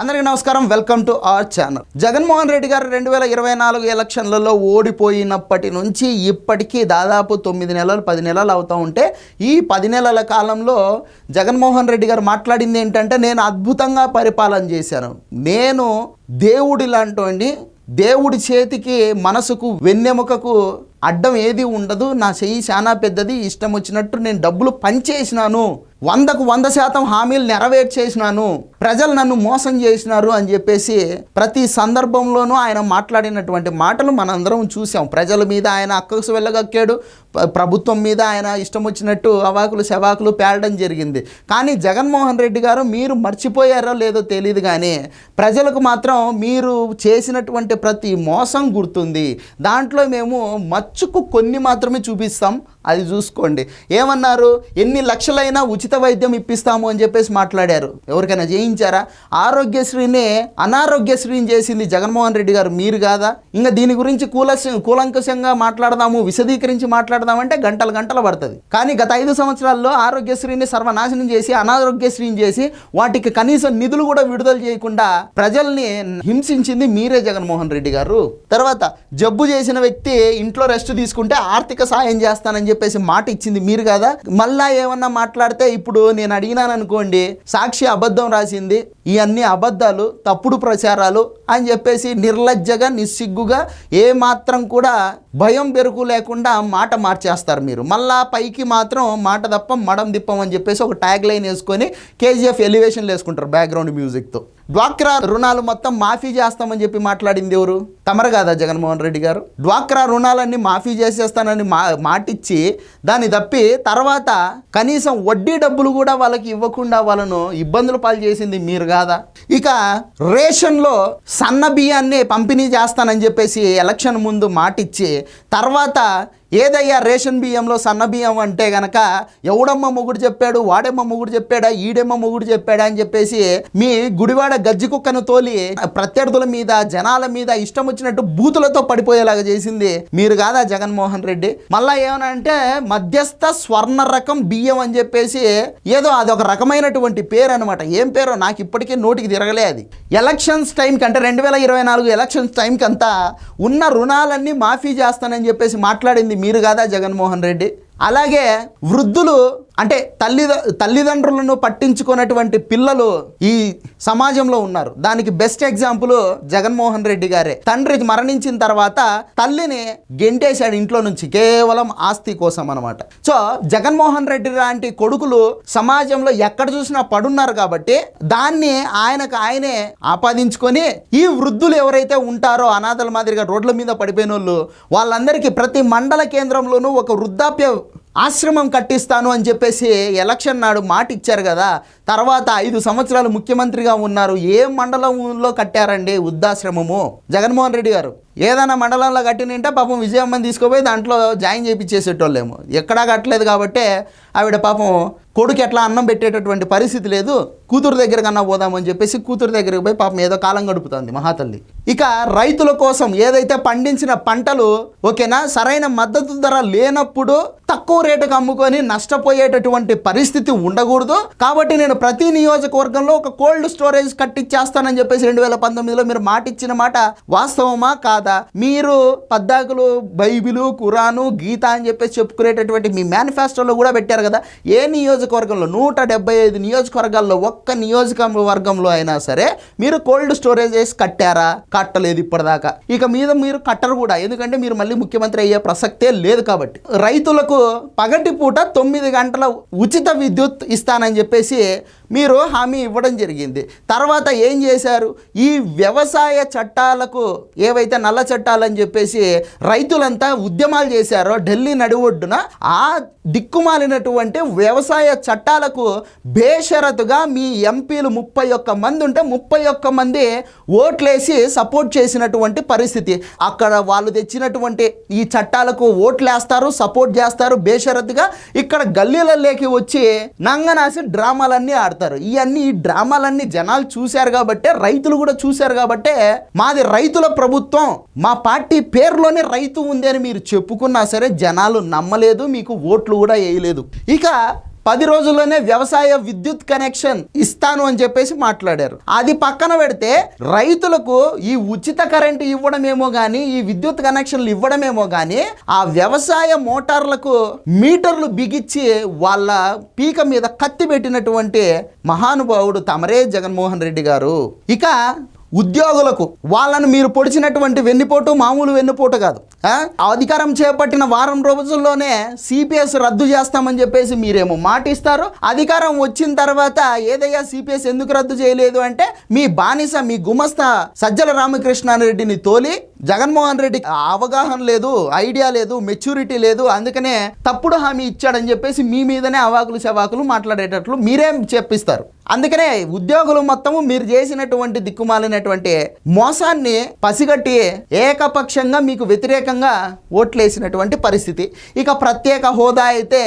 అందరికీ నమస్కారం. Welcome to our channel. Jaganmohan Reddy గారు రెండు వేల ఇరవై నాలుగు ఎలక్షన్లలో ఓడిపోయినప్పటి నుంచి ఇప్పటికీ దాదాపు తొమ్మిది నెలలు పది నెలలు అవుతూ ఉంటే ఈ పది నెలల కాలంలో జగన్మోహన్ రెడ్డి గారు మాట్లాడింది ఏంటంటే నేను అద్భుతంగా పరిపాలన చేశాను. నేను దేవుడి లాంటి దేవుడి చేతికి మనసుకు వెన్నెముకకు అడ్డం ఏది ఉండదు నా చెయ్యి చాలా పెద్దది ఇష్టం వచ్చినట్టు నేను డబ్బులు పంచేసినాను వందకు వంద శాతం హామీలు నెరవేర్చేసినాను ప్రజలు నన్ను మోసం చేసినారు అని చెప్పేసి ప్రతి సందర్భంలోనూ ఆయన మాట్లాడినటువంటి మాటలు మనందరం చూసాం. ప్రజల మీద ఆయన అక్కసు వెళ్ళగక్కాడు ప్రభుత్వం మీద ఆయన ఇష్టం వచ్చినట్టు అవాకులు శవాకులు పేలడం జరిగింది. కానీ జగన్మోహన్ రెడ్డి గారు మీరు మర్చిపోయారో లేదో తెలియదు కానీ ప్రజలకు మాత్రం మీరు చేసినటువంటి ప్రతి మోసం గుర్తుంది. దాంట్లో మేము ఖర్చుకు కొన్ని మాత్రమే చూపిస్తాం. అది చూసుకోండి. ఏమన్నారు? ఎన్ని లక్షలైనా ఉచిత వైద్యం ఇప్పిస్తాము అని చెప్పేసి మాట్లాడారు. ఎవరికైనా చేయించారా? ఆరోగ్యశ్రీనే అనారోగ్యశ్రీని చేసింది జగన్మోహన్ రెడ్డి గారు. మీరు కాదా? ఇంకా దీని గురించి కూల కూలంకషంగా మాట్లాడదాము విశదీకరించి మాట్లాడదామంటే గంటలు గంటలు పడుతుంది. కానీ గత ఐదు సంవత్సరాల్లో ఆరోగ్యశ్రీని సర్వనాశనం చేసి అనారోగ్యశ్రీని చేసి వాటికి కనీసం నిధులు కూడా విడుదల చేయకుండా ప్రజల్ని హింసించింది మీరే జగన్మోహన్ రెడ్డి గారు. తర్వాత జబ్బు చేసిన వ్యక్తి ఇంట్లో రెస్ట్ తీసుకుంటే ఆర్థిక సాయం చేస్తానని చెప్పేసి మాట ఇచ్చింది మీరు కదా? మళ్ళా ఏమన్నా మాట్లాడితే ఇప్పుడు నేను అడిగినాను అనుకోండి సాక్షి అబద్ధం రాసింది ఈ అన్ని అబద్ధాలు తప్పుడు ప్రచారాలు అని చెప్పేసి నిర్లజ్జగా నిస్సిగ్గుగా ఏ మాత్రం కూడా భయం బెరుకు లేకుండా మాట మార్చేస్తారు మీరు. మళ్ళా పైకి మాత్రం మాట తప్ప మడం దిప్పం అని చెప్పేసి ఒక ట్యాగ్ లైన్ వేసుకొని కేజీఎఫ్ ఎలివేషన్లు వేసుకుంటారు బ్యాక్గ్రౌండ్ మ్యూజిక్తో డ్వాక్రా రుణాలు మొత్తం మాఫీ చేస్తామని చెప్పి మాట్లాడింది ఎవరు? తమరు కాదా జగన్మోహన్ రెడ్డి గారు? డ్వాక్రా రుణాలన్నీ మాఫీ చేసేస్తానని మా మాటిచ్చి దాన్ని తప్పి తర్వాత కనీసం వడ్డీ డబ్బులు కూడా వాళ్ళకి ఇవ్వకుండా వాళ్ళను ఇబ్బందులు పాలు చేసింది మీరు కాదా? ఇక రేషన్లో సన్న బియ్యాన్ని పంపిణీ చేస్తానని చెప్పేసి ఎలక్షన్ ముందు మాటిచ్చి తర్వాత ఏదయ్యా రేషన్ బియ్యంలో సన్న బియ్యం అంటే గనక ఎవడమ్మ మొగుడు చెప్పాడు వాడమ్మ మొగుడు చెప్పాడా ఈడమ్మ మొగుడు చెప్పాడా అని చెప్పేసి మీ గుడివాడ గజ్జి కుక్కను తోలి ప్రత్యర్థుల మీద జనాల మీద ఇష్టం వచ్చినట్టు బూతులతో పడిపోయేలాగా చేసింది మీరు కాదా జగన్మోహన్ రెడ్డి? మళ్ళా ఏమన్నా అంటే మధ్యస్థ స్వర్ణ రకం బియ్యం అని చెప్పేసి ఏదో అదొక రకమైనటువంటి పేరు అనమాట ఏం పేరో నాకు ఇప్పటికీ నోటికి తిరగలే అది. ఎలక్షన్స్ టైంకి అంటే రెండు వేల ఇరవై నాలుగు ఎలక్షన్స్ టైంకి అంతా ఉన్న రుణాలన్నీ మాఫీ చేస్తానని చెప్పేసి మాట్లాడింది మీరు కాదా జగన్మోహన్ రెడ్డి? అలాగే వృద్ధులు అంటే తల్లి తల్లిదండ్రులను పట్టించుకున్నటువంటి పిల్లలు ఈ సమాజంలో ఉన్నారు. దానికి బెస్ట్ ఎగ్జాంపుల్ జగన్మోహన్ రెడ్డి గారే. తండ్రి మరణించిన తర్వాత తల్లిని గెంటేశాడు ఇంట్లో నుంచి కేవలం ఆస్తి కోసం అనమాట సో జగన్మోహన్ రెడ్డి లాంటి కొడుకులు సమాజంలో ఎక్కడ చూసినా పడున్నారు కాబట్టి దాన్ని ఆయనకు ఆయనే ఆపాదించుకొని ఈ వృద్ధులు ఎవరైతే ఉంటారో అనాథల మాదిరిగా రోడ్ల మీద పడిపోయిన వాళ్ళు వాళ్ళందరికీ ప్రతి మండల కేంద్రంలోనూ ఒక వృద్ధాప్య ఆశ్రమం కట్టిస్తాను అని చెప్పేసి ఎలక్షన్ నాడు మాట ఇచ్చారు కదా తర్వాత ఐదు సంవత్సరాలు ముఖ్యమంత్రిగా ఉన్నారు ఏ మండలంలో కట్టారండి వృద్ధాశ్రమము? జగన్మోహన్ రెడ్డి గారు. ఏదైనా మండలంలో కట్టినంటే పాపం విజయమ్మని తీసుకుపోయి దాంట్లో జాయిన్ చేయించేసేటోళ్ళేమో ఎక్కడా కట్టలేదు కాబట్టి ఆవిడ పాపం కొడుకు ఎట్లా అన్నం పెట్టేటటువంటి పరిస్థితి లేదు. కూతురు దగ్గర కన్నా పోదామని చెప్పేసి కూతురు దగ్గరికి పోయి పాపం ఏదో కాలం గడుపుతుంది మహాతల్లి. ఇక రైతుల కోసం ఏదైతే పండించిన పంటలు ఓకేనా సరైన మద్దతు ధర లేనప్పుడు తక్కువ రేటుకు అమ్ముకొని నష్టపోయేటటువంటి పరిస్థితి ఉండకూడదు. కాబట్టి నేను ప్రతి నియోజకవర్గంలో ఒక కోల్డ్ స్టోరేజ్ కట్టిచ్చేస్తానని చెప్పేసి రెండు వేల పంతొమ్మిదిలో మీరు మాట ఇచ్చిన మాట వాస్తవమా కాదా? మీరు పద్దాకులు బైబిలు కురాను గీత అని చెప్పేసి చెప్పుకునేటటువంటి మీ మేనిఫెస్టోలో కూడా పెట్టారు కదా. ఏ నియోజకవర్గంలో? నూట డెబ్బై ఐదు నియోజకవర్గాల్లో ఒక్క నియోజకవర్గంలో అయినా సరే మీరు కోల్డ్ స్టోరేజ్ వేసి కట్టారా? కట్టలేదు ఇప్పటిదాకా. ఇక మీద మీరు కట్టరు కూడా. ఎందుకంటే మీరు మళ్ళీ ముఖ్యమంత్రి అయ్యే ప్రసక్తే లేదు కాబట్టి. రైతులకు పగటి పూట తొమ్మిది గంటల ఉచిత విద్యుత్ ఇస్తానని చెప్పేసి మీరు హామీ ఇవ్వడం జరిగింది. తర్వాత ఏం చేశారు? ఈ వ్యవసాయ చట్టాలకు ఏవైతే నల్ల చట్టాలని చెప్పేసి రైతులంతా ఉద్యమాలు చేశారో. ఢిల్లీ నడివొడ్డున ఆ దిక్కుమాలినటువంటి వ్యవసాయ చట్టాలకు బేషరతుగా మీ ఎంపీలు ముప్పై ఒక్క మంది ఉంటే ముప్పై ఒక్క మంది ఓట్లేసి సపోర్ట్ చేసినటువంటి పరిస్థితి. అక్కడ వాళ్ళు తెచ్చినటువంటి ఈ చట్టాలకు ఓట్లు వేస్తారు సపోర్ట్ చేస్తారు బేషరతుగా ఇక్కడ గల్లీలలోకి వచ్చి నంగనాసి డ్రామాలన్నీ ఆడతారు. ఇవన్నీ ఈ డ్రామాలన్నీ జనాలు చూశారు కాబట్టే రైతులు కూడా చూశారు కాబట్టే మాది రైతుల ప్రభుత్వం. మా పార్టీ పేరులోనే రైతు ఉంది అని మీరు చెప్పుకున్నా సరే జనాలు నమ్మలేదు మీకు ఓట్లు కూడా వేయలేదు. ఇక పది రోజుల్లోనే వ్యవసాయ విద్యుత్ కనెక్షన్ ఇస్తాను అని చెప్పేసి మాట్లాడారు. అది పక్కన పెడితే రైతులకు ఈ ఉచిత కరెంటు ఇవ్వడమేమో కానీ ఈ విద్యుత్ కనెక్షన్లు ఇవ్వడమేమో కానీ ఆ వ్యవసాయ మోటార్లకు మీటర్లు బిగిచ్చి వాళ్ళ పీక మీద కత్తి పెట్టినటువంటి మహానుభావుడు తమరే జగన్మోహన్ రెడ్డి గారు. ఇక ఉద్యోగులకు వాళ్ళను మీరు పొడిచినటువంటి వెన్నుపోటు మామూలు వెన్నుపోటు కాదు ఆ? అధికారం చేపట్టిన వారం రోజుల్లోనే సిపిఎస్ రద్దు చేస్తామని చెప్పేసి మీరేమో మాట ఇస్తారు అధికారం వచ్చిన తర్వాత ఏదయ్యా సిపిఎస్ ఎందుకు రద్దు చేయలేదు అంటే మీ బానిస మీ గుమస్తా సజ్జల రామకృష్ణారెడ్డిని తోలి జగన్మోహన్ రెడ్డికి అవగాహన లేదు ఐడియా లేదు మెచ్యూరిటీ లేదు అందుకనే తప్పుడు హామీ ఇచ్చాడని చెప్పేసి మీ మీదనే అవాకులు చవాకులు మాట్లాడేటట్లు మీరేం చెప్పిస్తారు అందుకనే ఉద్యోగులు మొత్తము మీరు చేసినటువంటి చేసినటువంటి మోసాన్ని పసిగట్టి ఏకపక్షంగా మీకు వ్యతిరేకంగా ఓట్లేసినటువంటి పరిస్థితి. ఇక ప్రత్యేక హోదా అయితే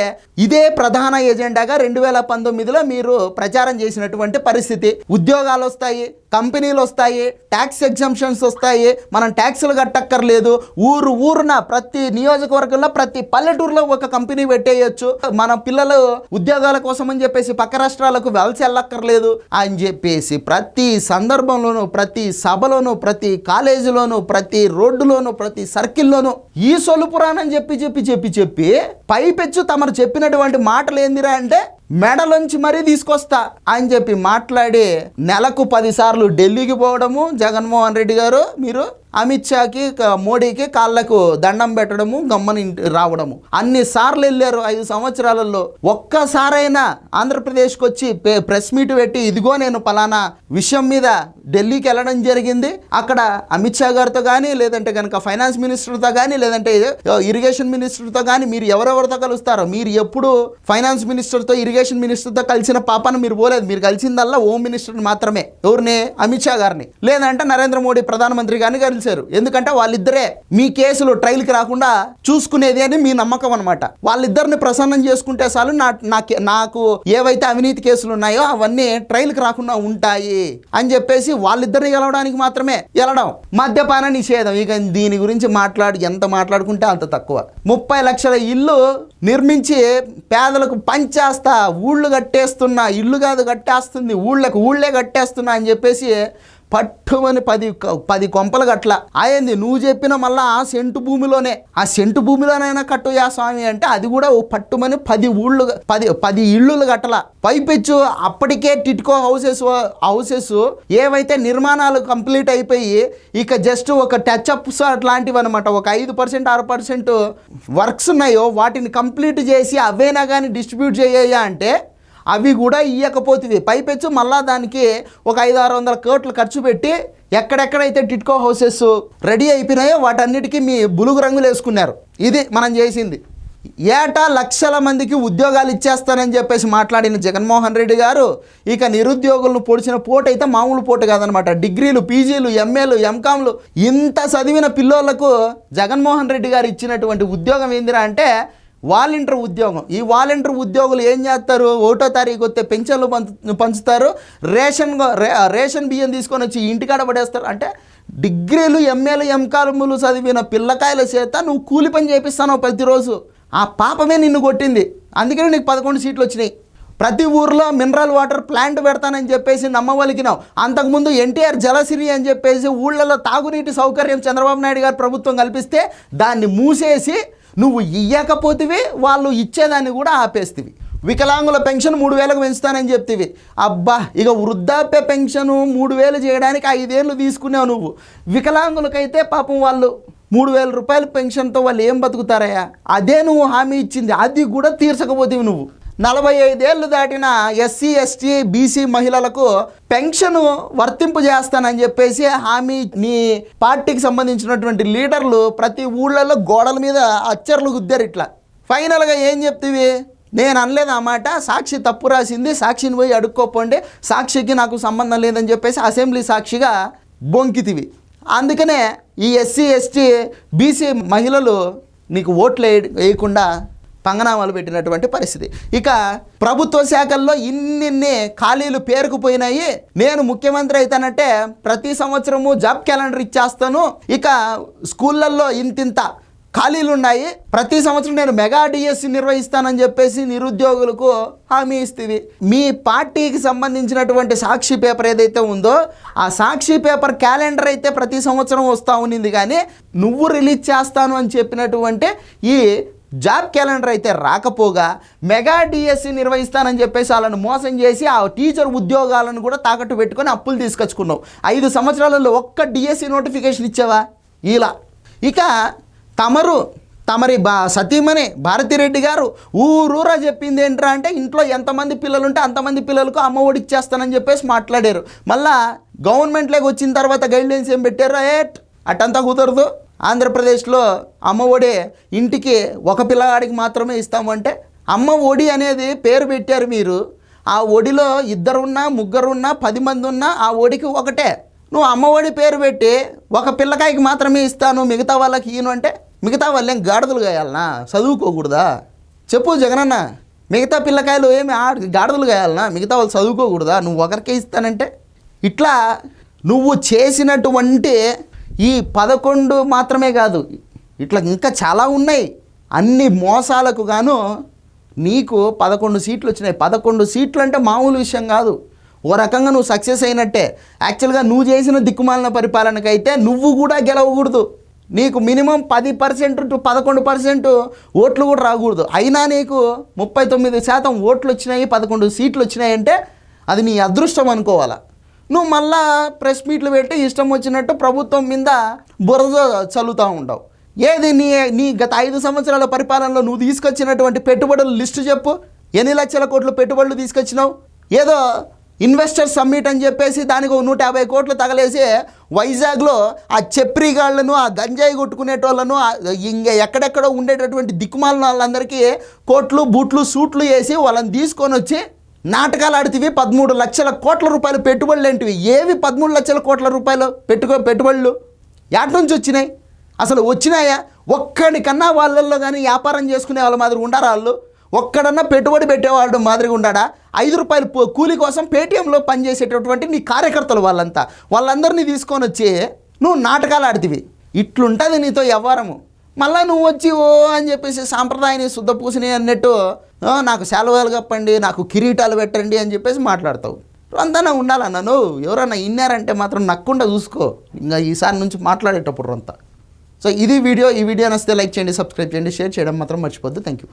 ఇదే ప్రధాన ఎజెండాగా రెండు వేల పంతొమ్మిదిలో మీరు ప్రచారం చేసినటువంటి పరిస్థితి. ఉద్యోగాలు వస్తాయి కంపెనీలు వస్తాయి ట్యాక్స్ ఎగ్జంప్షన్స్ వస్తాయి మనం ట్యాక్సులు కట్టక్కర్లేదు. ఊరు ఊరున ప్రతి నియోజకవర్గంలో ప్రతి పల్లెటూరులో ఒక కంపెనీ పెట్టేయచ్చు. మన పిల్లలు ఉద్యోగాల కోసం అని చెప్పేసి పక్క రాష్ట్రాలకు వెలసి వెళ్ళక్కర్లేదు అని చెప్పేసి ప్రతి సందర్భంలోనూ ప్రతి సభలోనూ ప్రతి కాలేజీలోనూ ప్రతి రోడ్డులోనూ ప్రతి సర్కిల్లోనూ ఈ సొలుపురానని చెప్పి చెప్పి చెప్పి చెప్పి పైపెచ్చు తమరు చెప్పినటువంటి మాటలు ఏందిరా అంటే మెడలోంచి మరీ తీసుకొస్తా అని చెప్పి మాట్లాడి నెలకు పదిసార్లు ఢిల్లీకి పోవడము జగన్మోహన్ రెడ్డి గారు మీరు అమిత్ షాకి మోడీకి కాళ్ళకు దండం పెట్టడము గమ్మని రావడము. అన్ని సార్లు వెళ్ళారు ఐదు సంవత్సరాలలో. ఒక్కసారైనా ఆంధ్రప్రదేశ్కి వచ్చి ప్రెస్ మీట్ పెట్టి ఇదిగో నేను పలానా విషయం మీద ఢిల్లీకి వెళ్ళడం జరిగింది. అక్కడ అమిత్ షా గారితో కానీ లేదంటే కనుక ఫైనాన్స్ మినిస్టర్తో కానీ లేదంటే ఇరిగేషన్ మినిస్టర్తో కానీ మీరు ఎవరెవరితో కలుస్తారో మీరు ఎప్పుడు ఫైనాన్స్ మినిస్టర్తో ఇరిగేషన్ మినిస్టర్తో కలిసిన పాపను మీరు పోలేదు. మీరు కలిసిందల్లా హోమ్ మినిస్టర్ మాత్రమే ఎవరిని? అమిత్ షా గారిని. లేదంటే నరేంద్ర మోడీ ప్రధానమంత్రి గారిని కలిశారు ఎందుకంటే వాళ్ళిద్దరే మీ కేసులు ట్రయల్కి రాకుండా చూసుకునేది అని మీ నమ్మకం అనమాట వాళ్ళిద్దరిని ప్రసన్నం చేసుకుంటే చాలు నా నాకు ఏవైతే అవినీతి కేసులు ఉన్నాయో అవన్నీ ట్రయల్కి రాకుండా ఉంటాయి అని చెప్పేసి వాళ్ళిద్దరిని గెలవడానికి మాత్రమే వెళ్ళడం మద్యపాన నిషేధం. ఇక దీని గురించి మాట్లాడి ఎంత మాట్లాడుకుంటే అంత తక్కువ. ముప్పై లక్షల ఇల్లు నిర్మించి పేదలకు పంచేస్తా. ఊళ్ళు కట్టేస్తున్నా. ఇల్లు కాదు కట్టేస్తుంది. ఊళ్ళకు ఊళ్ళే కట్టేస్తున్నా అని చెప్పేసి పట్టుమని పది పది కొంపలు గట్ల అయింది నువ్వు చెప్పిన మళ్ళా ఆ సెంటు భూమిలోనే. ఆ సెంటు భూమిలోనైనా కట్టు యా స్వామి అంటే అది కూడా పట్టుమని పది ఊళ్ళు పది పది ఇళ్ళు కట్టల. పైపెచ్చు అప్పటికే టిట్కో హౌసెస్ హౌసెస్ ఏవైతే నిర్మాణాలు కంప్లీట్ అయిపోయి ఇక జస్ట్ ఒక టచ్ అప్స్ అట్లాంటివి అనమాట ఒక ఐదు పర్సెంట్ ఆరు పర్సెంట్ వర్క్స్ ఉన్నాయో వాటిని కంప్లీట్ చేసి అవేనా కానీ డిస్ట్రిబ్యూట్ చేయ అంటే అవి కూడా ఇవ్వకపోతే పైపెచ్చు మళ్ళా దానికి ఒక ఐదు ఆరు వందల కోట్లు ఖర్చు పెట్టి ఎక్కడెక్కడైతే టిట్కో హౌసెస్ రెడీ అయిపోయినాయో వాటన్నిటికీ మీ బులుగు రంగులు వేసుకున్నారు. ఇది మనం చేసింది. ఏటా లక్షల మందికి ఉద్యోగాలు ఇచ్చేస్తానని చెప్పేసి మాట్లాడిన జగన్మోహన్ రెడ్డి గారు ఇక నిరుద్యోగులను పొడిచిన పోటు అయితే మామూలు పోటు కాదనమాట డిగ్రీలు పీజీలు ఎంఏలు ఎంకామ్లు ఇంత చదివిన పిల్లోళ్ళకు జగన్మోహన్ రెడ్డి గారు ఇచ్చినటువంటి ఉద్యోగం ఏందిరా అంటే వాలంటీర్ ఉద్యోగం. ఈ వాలంటీర్ ఉద్యోగులు ఏం చేస్తారు? ఒకటో తారీఖు వస్తే పెన్షన్లు పంచు పంచుతారు. రేషన్ రేషన్ బియ్యం తీసుకొని వచ్చి ఇంటికాడ పడేస్తారు. అంటే డిగ్రీలు ఎంఏలు ఎంకాలములు చదివిన పిల్లకాయల చేత నువ్వు కూలి పని చేపిస్తాను ప్రతిరోజు. ఆ పాపమే నిన్ను కొట్టింది. అందుకని నీకు పదకొండు సీట్లు వచ్చినాయి. ప్రతి ఊర్లో మినరల్ వాటర్ ప్లాంట్ పెడతానని చెప్పేసి నమ్మవలికినావు అంతకుముందు ఎన్టీఆర్ జలసిరి అని చెప్పేసి ఊళ్ళలో తాగునీటి సౌకర్యం చంద్రబాబు నాయుడు గారు ప్రభుత్వం కల్పిస్తే దాన్ని మూసేసి నువ్వు ఇయ్యకపోతేవి వాళ్ళు ఇచ్చేదాన్ని కూడా ఆపేస్తివి. వికలాంగుల పెన్షన్ మూడు వేలకు పెంచుతానని చెప్తివి. అబ్బా ఇక వృద్ధాప్య పెన్షన్ మూడు వేలు చేయడానికి ఐదేళ్ళు తీసుకున్నావు నువ్వు. వికలాంగులకైతే పాపం వాళ్ళు మూడు వేల రూపాయల పెన్షన్తో వాళ్ళు ఏం బతుకుతారయ్యా? అదే నువ్వు హామీ ఇచ్చింది. అది కూడా తీర్చకపోతేవి నువ్వు. నలభై ఐదేళ్ళు దాటిన ఎస్సీ ఎస్టీ బీసీ మహిళలకు పెన్షన్ వర్తింపు చేస్తానని చెప్పేసి హామీ నీ పార్టీకి సంబంధించినటువంటి లీడర్లు ప్రతి ఊళ్ళలో గోడల మీద అచ్చర్లు గుద్దారు ఇట్లా. ఫైనల్గా ఏం చెప్తివి? నేను అనలేదు అన్నమాట సాక్షి తప్పు రాసింది సాక్షిని పోయి అడుక్కోపోండి సాక్షికి నాకు సంబంధం లేదని చెప్పేసి అసెంబ్లీ సాక్షిగా బొంకితివి. అందుకనే ఈ ఎస్సీ ఎస్టీ బీసీ మహిళలు నీకు ఓట్లు వేయ- వేయకుండా పంగనామాలు పెట్టినటువంటి పరిస్థితి. ఇక ప్రభుత్వ శాఖల్లో ఇన్నిన్ని ఖాళీలు పేరుకుపోయినాయి. నేను ముఖ్యమంత్రి అయితానంటే ప్రతి సంవత్సరము జాబ్ క్యాలెండర్ ఇచ్చేస్తాను. ఇక స్కూళ్ళల్లో ఇంతింత ఖాళీలు ఉన్నాయి ప్రతి సంవత్సరం నేను మెగా డిఎస్సి నిర్వహిస్తానని చెప్పేసి నిరుద్యోగులకు హామీ ఇస్తుంది మీ పార్టీకి సంబంధించినటువంటి సాక్షి పేపర్ ఏదైతే ఉందో ఆ సాక్షి పేపర్ క్యాలెండర్ అయితే ప్రతి సంవత్సరం వస్తూ ఉన్నింది. కానీ నువ్వు రిలీజ్ చేస్తాను అని చెప్పినటువంటి ఈ జాబ్ క్యాలెండర్ అయితే రాకపోగా మెగా డిఎస్సి నిర్వహిస్తానని చెప్పేసి వాళ్ళని మోసం చేసి ఆ టీచర్ ఉద్యోగాలను కూడా తాకట్టు పెట్టుకొని అప్పులు తీసుకొచ్చుకున్నావు. ఐదు సంవత్సరాలలో ఒక్క డిఎస్సి నోటిఫికేషన్ ఇచ్చావా? ఇలా. ఇక తమరు తమరి బా సతీమణి భారతిరెడ్డి గారు ఊరూరా చెప్పింది ఏంట్రా అంటే ఇంట్లో ఎంతమంది పిల్లలు ఉంటే అంతమంది పిల్లలకు అమ్మ ఒడి ఇచ్చేస్తానని చెప్పేసి మాట్లాడారు. మళ్ళా గవర్నమెంట్లోకి వచ్చిన తర్వాత గైడ్లైన్స్ ఏం పెట్టారు? ఏట్ అటంతా కుదరదు. ఆంధ్రప్రదేశ్లో అమ్మ ఒడి ఇంటికి ఒక పిల్లగాడికి మాత్రమే ఇస్తామంటే అమ్మ ఒడి అనేది పేరు పెట్టారు మీరు. ఆ ఒడిలో ఇద్దరున్నా ముగ్గురున్నా పది మంది ఉన్నా ఆ ఒడికి ఒకటే. నువ్వు అమ్మ ఒడి పేరు పెట్టి ఒక పిల్లకాయకి మాత్రమే ఇస్తాను మిగతా వాళ్ళకి ఈయను అంటే మిగతా వాళ్ళేం గాడిదలు కాయాలనా చదువుకోకూడదా? చెప్పు జగనన్న మిగతా పిల్లకాయలు ఏమి గాడిదలు కాయాలనా మిగతా వాళ్ళు చదువుకోకూడదా? నువ్వు ఒకరికే ఇస్తానంటే. ఇట్లా నువ్వు చేసినటువంటి ఈ పదకొండు మాత్రమే కాదు ఇట్లా ఇంకా చాలా ఉన్నాయి. అన్ని మోసాలకు గాను నీకు పదకొండు సీట్లు వచ్చినాయి. పదకొండు సీట్లు అంటే మామూలు విషయం కాదు. ఓ రకంగా నువ్వు సక్సెస్ అయినట్టే. యాక్చువల్గా నువ్వు చేసిన దిక్కుమాలిన పరిపాలనకైతే నువ్వు కూడా గెలవకూడదు. నీకు మినిమం పది పర్సెంట్ టు పదకొండు పర్సెంట్ ఓట్లు కూడా రాకూడదు. అయినా నీకు ముప్పై తొమ్మిది శాతం ఓట్లు వచ్చినాయి పదకొండు సీట్లు వచ్చినాయి అంటే అది నీ అదృష్టం అనుకోవాలా? నువ్వు మళ్ళా ప్రెస్ మీట్లు పెట్టి ఇష్టం వచ్చినట్టు ప్రభుత్వం మీద బురద చల్లుతూ ఉంటావు. ఏది నీ నీ గత ఐదు సంవత్సరాల పరిపాలనలో నువ్వు తీసుకొచ్చినటువంటి పెట్టుబడుల లిస్టు చెప్పు. ఎన్ని లక్షల కోట్లు పెట్టుబడులు తీసుకొచ్చినావు? ఏదో ఇన్వెస్టర్ సమ్మిట్ అని చెప్పేసి దానికి ఒక నూట యాభై కోట్లు తగలేసి వైజాగ్లో ఆ చెప్రిగాళ్ళను ఆ గంజాయి కొట్టుకునేటోళ్ళను ఇంకా ఎక్కడెక్కడో ఉండేటటువంటి దిక్కుమాలిన వాళ్ళందరికీ కోట్లు బూట్లు సూట్లు వేసి వాళ్ళని తీసుకొని వచ్చి నాటకాలు ఆడితివి పదమూడు లక్షల కోట్ల రూపాయలు పెట్టుబడులు ఏంటివి ఏవి పదమూడు లక్షల కోట్ల రూపాయలు పెట్టుకో పెట్టుబడులు? యాటి నుంచి వచ్చినాయి? అసలు వచ్చినాయా? ఒక్కడికన్నా వాళ్ళల్లో కానీ వ్యాపారం చేసుకునే వాళ్ళ మాదిరి ఉండారా వాళ్ళు? ఒక్కడన్నా పెట్టుబడి పెట్టేవాడు మాదిరిగా ఉండాడా? ఐదు రూపాయలు కూలి కోసం పేటీఎంలో పనిచేసేటటువంటి నీ కార్యకర్తలు వాళ్ళంతా. వాళ్ళందరినీ తీసుకొని వచ్చి నువ్వు నాటకాలు ఆడితివి. ఇట్లుంటుంది నీతో వ్యవహారము. మళ్ళీ నువ్వు వచ్చి ఓ అని చెప్పేసి సాంప్రదాయాన్ని శుద్ధ పూసిని అన్నట్టు నాకు సెలవులు కప్పండి నాకు కిరీటాలు పెట్టండి అని చెప్పేసి మాట్లాడతావు. అంతా ఉండాలన్న నువ్వు ఎవరన్నా ఇన్నారంటే మాత్రం నక్కుండా చూసుకో. ఇంకా ఈసారి నుంచి మాట్లాడేటప్పుడు అంతా సో ఇది వీడియో ఈ వీడియో నచ్చితే లైక్ చేయండి సబ్స్క్రైబ్ చేయండి షేర్ చేయడం మాత్రం మర్చిపోద్దు థ్యాంక్ యూ